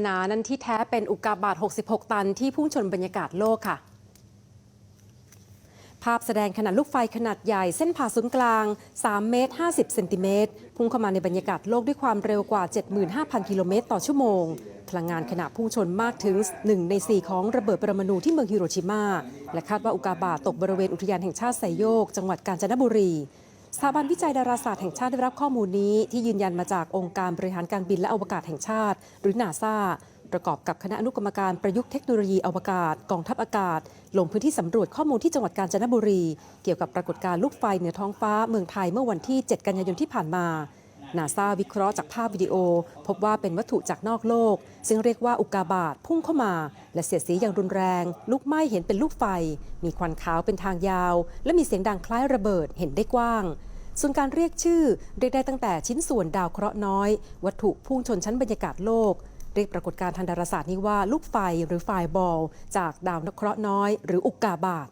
นานั้นที่แท้เป็นอุกกาบาต 66 ตันที่พุ่งชนบรรยากาศโลกค่ะ ภาพแสดงขนาดลูกไฟขนาดใหญ่เส้นผ่าศูนย์กลาง 3 เมตร 50 เซนติเมตร พุ่งเข้ามาในบรรยากาศโลกด้วยความเร็วกว่า 75,000 กิโลเมตรต่อชั่วโมง พลังงานขณะพุ่งชนมากถึง 1 ใน 4 ของระเบิดปรมาณูที่เมืองฮิโรชิมา และคาดว่าอุกกาบาตตกบริเวณอุทยานแห่งชาติไซโยก จังหวัดกาญจนบุรี สถาบันวิจัยดาราศาสตร์แห่งชาติได้รับข้อมูลนี้ที่ยืนยันมาจากองค์การบริหารการบินและอวกาศแห่งชาติ หรือนาซาประกอบกับคณะอนุกรรมการประยุกต์เทคโนโลยีอวกาศกองทัพอากาศ ลงพื้นที่สำรวจข้อมูลที่จังหวัดกาญจนบุรี เกี่ยวกับปรากฏการณ์ลูกไฟเหนือท้องฟ้าเมืองไทยเมื่อวันที่ 7 กันยายนที่ผ่านมานาซาวิเคราะห์จากภาพวิดีโอ พบว่าเป็นวัตถุจากนอกโลก ซึ่งเรียกว่าอุกาบาตพุ่งเข้ามา และเสียดสีอย่างรุนแรง ลุกไหม้เห็นเป็นลูกไฟ มีควันขาวเป็นทางยาว และมีเสียงดังคล้ายระเบิดเห็นได้กว้าง ส่วนการเรียกชื่อเรียกได้ตั้งแต่ชิ้นส่วนดาวเคราะห์น้อย วัตถุพุ่งชนชั้นบรรยากาศโลก เรียกปรากฏการณ์ทางดาราศาสตร์นี้ว่าลูกไฟหรือไฟบอล จากดาวเคราะห์น้อย หรืออุกกาบาต